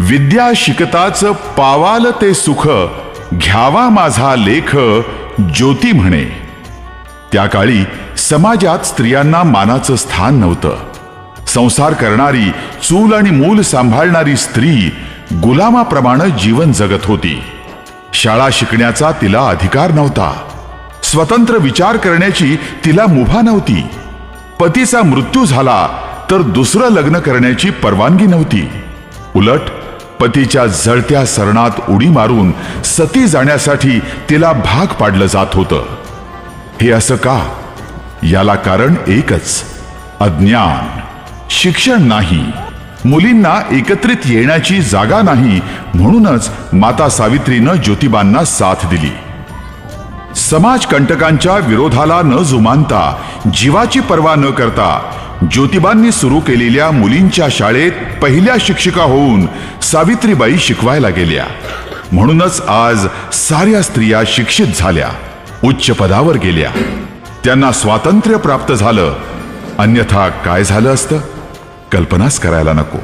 विद्या शिकताच पावाल ते सुख घ्यावा माझा लेख ज्योती म्हणे. त्या काळी समाजात स्त्रियांना मानाचं स्थान नव्हतं. संसार करणारी चूल आणि मूल सांभाळणारी स्त्री गुलामाप्रमाणे जीवन जगत होती. शाळा शिकण्याचा तिला अधिकार नव्हता. स्वतंत्र विचार करण्याची तिला मुभा नव्हती. पतीचा मृत्यू झाला तर दुसरं लग्न करण्याची परवानगी नव्हती. उलट पतीच्या जळत्या सरणात उडी मारून सती जाण्यासाठी तिला भाग पाडलं जात होतं. हे असं का? याला कारण एकच. अज्ञान. शिक्षण नाही. मुलींना एकत्रित येण्याची जागा नाही म्हणूनच माता सावित्रीनं ज्योतिबांना साथ दिली. समाज कंटकांच्या विरोधाला न जुमानता जीवाची पर्वा न करता ज्योतिबांनी सुरू केलेल्या मुलींच्या शाळेत पहिल्या शिक्षिका होऊन सावित्रीबाई शिकवायला गेल्या. म्हणूनच आज साऱ्या स्त्रिया शिक्षित झाल्या उच्च पदावर गेल्या. त्यांना स्वातंत्र्य प्राप्त झालं. अन्यथा काय झालं असतं? कल्पनाच करायला नको.